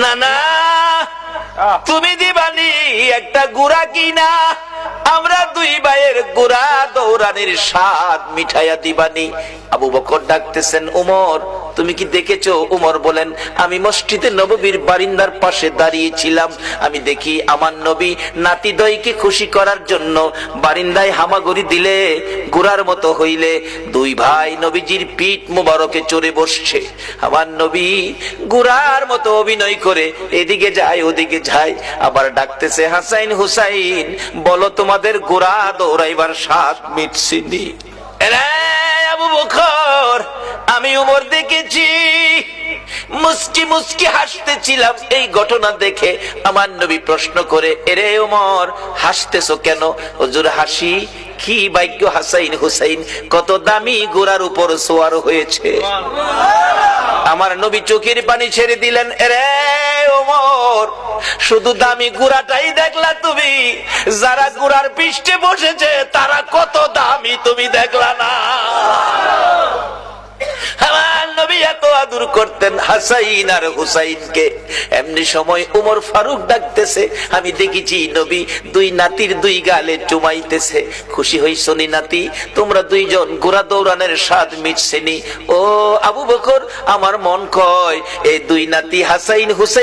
না না তুমি দিবানি একটা গুড়া কিনা আমরা দুই ভাইয়ের গুড়া দৌড়ানির স্বাদ মিঠাইয়া দিবানি। আবু বকর ডাকতেছেন উমর তুমি কি দেখেছ? উমর বলেন, আমি মসজিদে নববীর বারিন্দার পাশে দাঁড়িয়েছিলাম। আমি দেখি আমার নবী নাতি দইকে খুশি করার জন্য বারিন্দায় হামাগুড়ি দিলে, গুড়ার মতো হইলে। দুই ভাই নবীজির পিঠ মুবারকে চড়ে বসছে। আমার নবী গুড়ার মতো অভিনয় করে এদিকে যায়, ওদিকে যায়। আবার ডাকতেছে, হাসাইন হুসাইন, বলো তোমাদের গোড়া দৌড়াইবার স্বাদ মিটছিনি আবু বকর! আমি উমর দেখেছি। মুস্কি মুস্কি হাসতেছিলাম এই ঘটনা দেখে। আমার নবী প্রশ্ন করে, এরে উমর, হাসতেছো কেন? হুজুর, হাসি? কি ভাগ্য হাসাইন হুসাইন? কত দামি গোড়ার উপর সোয়ার হয়েছে। আমার নবী চোখের পানি ছেড়ে দিলেন, এরে ওমর শুধু দামি গুড়াটাই দেখলা তুমি। যারা গুড়ার পৃষ্ঠে বসেছে, তারা কত দামি তুমি দেখলা না আমার নবী এত আদর করতেন হাসাইন আর হুসাইনকে। এমনি সময় উমর ফারুক ডাকতেছে, আমি দেখেছি নবী দুই নাতির দুই গালে চুমাইতেছে। খুশি হইছনি নাতি? তোমরা দুইজন গোড়া দৌড়ানের স্বাদ মিটছেনি ও আবু বকর, আমার মন কয় এই দুই নাতি হাসাইন, হুসাইন